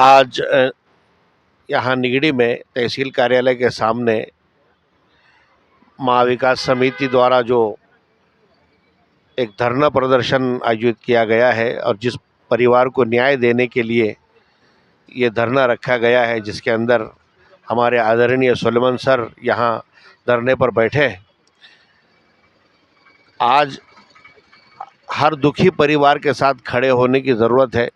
आज यहाँ निगड़ी में तहसील कार्यालय के सामने महाविकास समिति द्वारा जो एक धरना प्रदर्शन आयोजित किया गया है और जिस परिवार को न्याय देने के लिए ये धरना रखा गया है जिसके अंदर हमारे आदरणीय सोलेमन सर यहाँ धरने पर बैठे हैं आज हर दुखी परिवार के साथ खड़े होने की ज़रूरत है।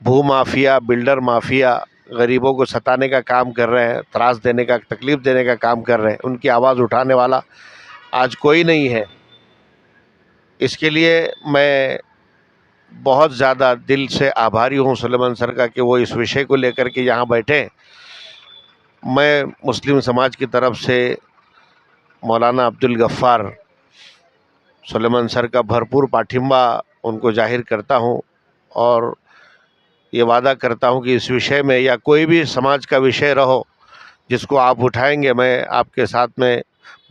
भू माफिया, बिल्डर माफिया गरीबों को सताने का काम कर रहे हैं, त्रास देने का, तकलीफ़ देने का काम कर रहे हैं। उनकी आवाज़ उठाने वाला आज कोई नहीं है। इसके लिए मैं बहुत ज़्यादा दिल से आभारी हूँ सुलेमान सर का कि वो इस विषय को लेकर के यहाँ बैठे मैं मुस्लिम समाज की तरफ़ से मौलाना अब्दुल गफ्फार सुलेमान सर का भरपूर पाठिंबा उनको ज़ाहिर करता हूँ और ये वादा करता हूँ कि इस विषय में या कोई भी समाज का विषय रहो, जिसको आप उठाएँगे, मैं आपके साथ में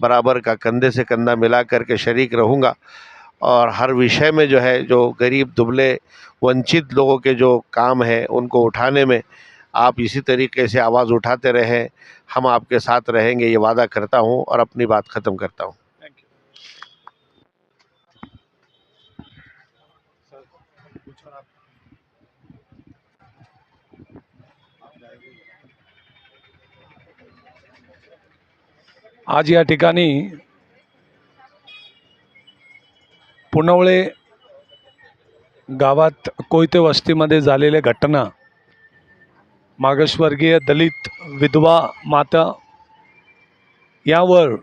बराबर का कंधे से कंधा मिला करके शरीक रहूँगा। और हर विषय में जो है, जो गरीब, दुबले, वंचित लोगों के जो काम है, उनको उठाने में आप इसी तरीके से आवाज़ उठाते रहें। हम आपके साथ रहेंगे, ये वादा करता हूँ और अपनी बात ख़त्म करता हूँ। आज या ठिकाणी पुनवळे गावात कोयते वस्तीमध्ये झालेल्या घटना मागासवर्गीय दलित विधवा माता यावर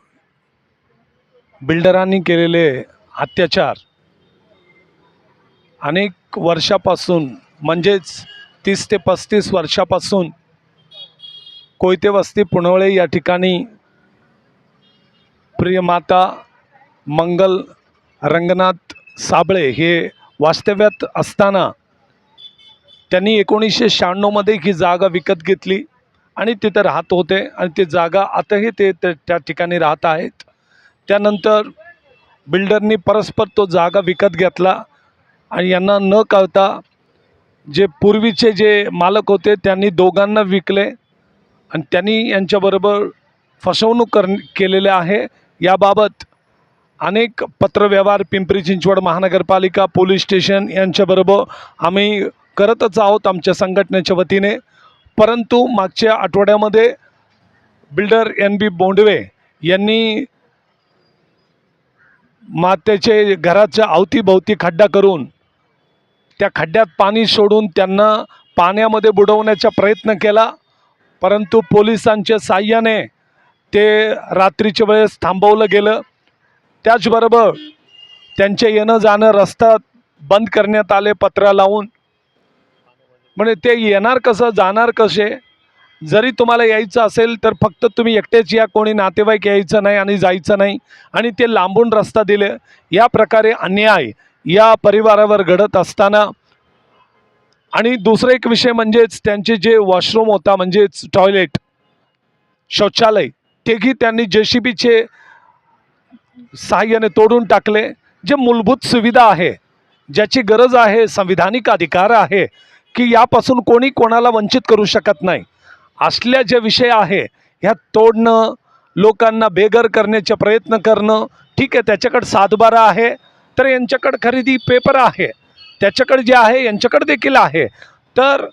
बिल्डरांनी केलेले अत्याचार. अनेक वर्षापासून म्हणजेच तीस ते पस्तीस वर्षापासून कोयते वस्ती पुनवळे या ठिकाणी प्रियमाता मंगल रंगनाथ साबळे हे वास्तव्यात असताना त्यांनी एकोणीसशे शहाण्णवमध्ये ही जागा विकत घेतली आणि तिथं राहत होते आणि ती जागा आताही ते ते- त्या ठिकाणी राहत आहेत. त्यानंतर बिल्डरनी परस्पर तो जागा विकत घेतला आणि यांना न कळता जे पूर्वीचे जे मालक होते त्यांनी दोघांना विकले आणि त्यांनी यांच्याबरोबर फसवणूक कर केलेले आहे. याबाबत अनेक पत्रव्यवहार पिंपरी चिंचवड महानगरपालिका पोलीस स्टेशन यांच्याबरोबर आम्ही करतच आहोत आमच्या संघटनेच्या वतीने. परंतु मागच्या आठवड्यामध्ये बिल्डर एन बी बोंडवे यांनी मातेचे घराच्या अवतीभोवती खड्डा करून त्या खड्ड्यात पाणी सोडून त्यांना पाण्यामध्ये बुडवण्याचा प्रयत्न केला. परंतु पोलिसांच्या साह्याने ते रात्रीच्या वेळेस थांबवलं गेलं. त्याचबरोबर त्यांचे येणं जाणं रस्ता बंद करण्यात आले पत्रा लावून. म्हणजे ते येणार कसं जाणार कसे? जरी तुम्हाला यायचं असेल तर फक्त तुम्ही एकटेच या. कोणी नातेवाईक यायचं नाही आणि जायचं नाही. आणि ते लांबून रस्ता दिले. या प्रकारे अन्याय या परिवारावर घडत असताना. आणि दुसरा एक विषय म्हणजेच त्यांचे जे वॉशरूम होता म्हणजेच टॉयलेट शौचालय तेही त्यांनी जे सी बीचे सहाय्याने तोडून टाकले. जे मूलभूत सुविधा आहे ज्याची गरज आहे संविधानिक अधिकार आहे की यापासून कोणी कोणाला वंचित करू शकत नाही. असल्या जे विषय आहे ह्या तोडणं लोकांना बेघर करण्याचे प्रयत्न करणं ठीक आहे त्याच्याकडे सातबारा आहे तर यांच्याकडे खरेदी पेपर आहे. त्याच्याकडे जे आहे यांच्याकडे देखील आहे. तर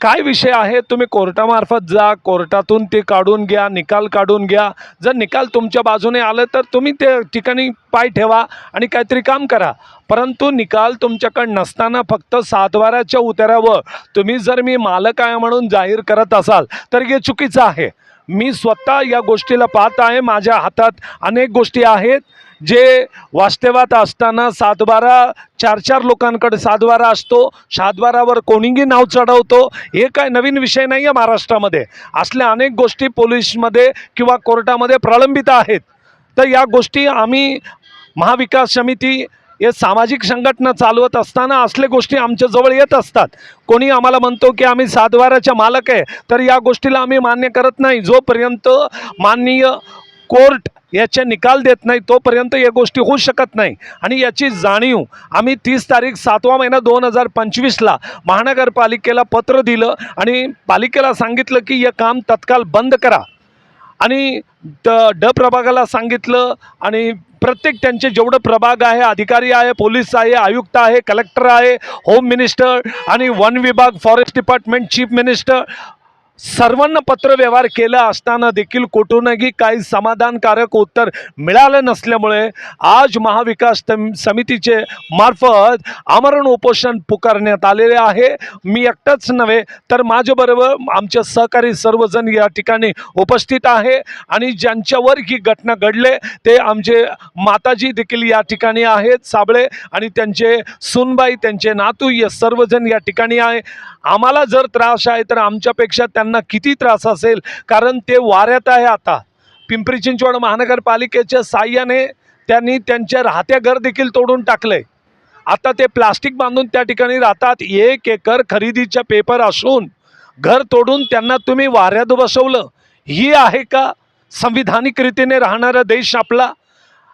काय विषय आहे? तुम्ही कोर्टामार्फत जा कोर्टातून ते काढून घ्या निकाल काढून घ्या. जर निकाल तुमच्या बाजूने आलं तर तुम्ही त्या ठिकाणी पाय ठेवा आणि काहीतरी काम करा. परंतु निकाल तुमच्याकडे नसताना फक्त सातवाऱ्याच्या उतारावर. तुम्ही जर मी मालक आहे म्हणून जाहीर करत असाल तर हे चुकीचं आहे. मी स्वतः या गोष्टीला पाहत आहे. माझ्या हातात अनेक गोष्टी आहेत. जे वास्तवात असताना सातबारा चार चार लोकांकडे सातबारा असतो. सातबारावर कोणीही नाव चढवतो. हे काय नवीन विषय नाही आहे महाराष्ट्रामध्ये. असल्या अनेक गोष्टी पोलीसमध्ये किंवा कोर्टामध्ये प्रलंबित आहेत. तर या गोष्टी आम्ही महाविकास समिती हे सामाजिक संघटना चालवत असताना असल्या गोष्टी आमच्याजवळ येत असतात. कोणी आम्हाला म्हणतो की आम्ही सातबाराच्या मालक आहे तर या गोष्टीला आम्ही मान्य करत नाही. जोपर्यंत माननीय कोर्ट याचे निकाल देत नाही तोपर्यंत या गोष्टी होऊ शकत नाही. आणि याची जाणीव आम्ही तीस तारीख सातवा महिना दोन हजार पंचवीसला महानगरपालिकेला पत्र दिलं आणि पालिकेला सांगितलं की हे काम तत्काळ बंद करा. आणि ड ड प्रभागाला सांगितलं आणि प्रत्येक त्यांचे जेवढं प्रभाग आहे अधिकारी आहे पोलीस आहे आयुक्त आहे कलेक्टर आहे होम मिनिस्टर आणि वन विभाग फॉरेस्ट डिपार्टमेंट चीफ मिनिस्टर सर्वांना पत्रव्यवहार केला असताना देखील कुठूनही काही समाधानकारक उत्तर मिळालं नसल्यामुळे आज महाविकास समितीचे मार्फत आमरण उपोषण पुकारण्यात आलेले आहे. मी एकटाच नव्हे तर माझ्याबरोबर आमच्या सहकारी सर्वजण या ठिकाणी उपस्थित आहे आणि ज्यांच्यावर ही घटना घडले ते आमचे माताजी देखील या ठिकाणी आहेत साबळे आणि त्यांचे सुनबाई त्यांचे नातू या सर्वजण या ठिकाणी आहे. आम्हाला जर त्रास आहे तर आमच्यापेक्षा त्यांना किती त्रास असेल? कारण ते वाऱ्यात आहे आता. पिंपरी चिंचवड महानगरपालिकेच्या साह्याने त्यांनी त्यांच्या राहते घर देखील तोडून टाकले. आता ते प्लास्टिक बांधून त्या ठिकाणी राहतात. एक एकर खरेदीच्या पेपर असून घर तोडून त्यांना तुम्ही वाऱ्यात बसवलं. ही आहे का? संविधानिक रीतीने राहणारा देश आपला.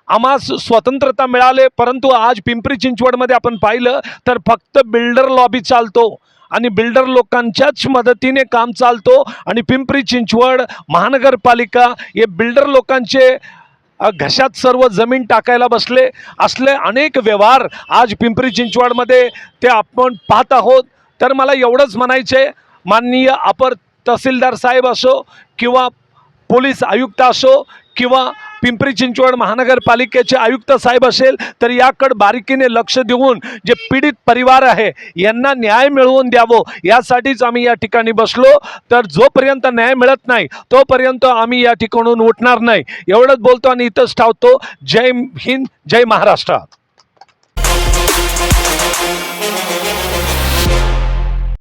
आम्हा स्वतंत्रता मिळाले परंतु आज पिंपरी चिंचवडमध्ये आपण पाहिलं तर फक्त बिल्डर लॉबी चालतो. आणि बिल्डर लोकांच्याच मदतीने काम चालतो. आणि पिंपरी चिंचवड महानगरपालिका हे बिल्डर लोकांचे घशात सर्व जमीन टाकायला बसले. असले अनेक व्यवहार आज पिंपरी चिंचवडमध्ये ते आपण पाहत आहोत. तर मला एवढंच म्हणायचे माननीय अपर तहसीलदार साहेब असो किंवा पोलीस आयुक्त असो किंवा पिंपरी चिंचवड महानगरपालिकेचे आयुक्त साहेब असेल तर याकडे बारीकीने लक्ष देऊन जे पीडित परिवार आहे यांना न्याय मिळवून द्यावं. यासाठीच आम्ही या ठिकाणी बसलो. तर जोपर्यंत न्याय मिळत नाही तोपर्यंत आम्ही या ठिकाणून उठणार नाही. एवढंच बोलतो आणि इथंच ठावतो. जय हिंद जय महाराष्ट्र.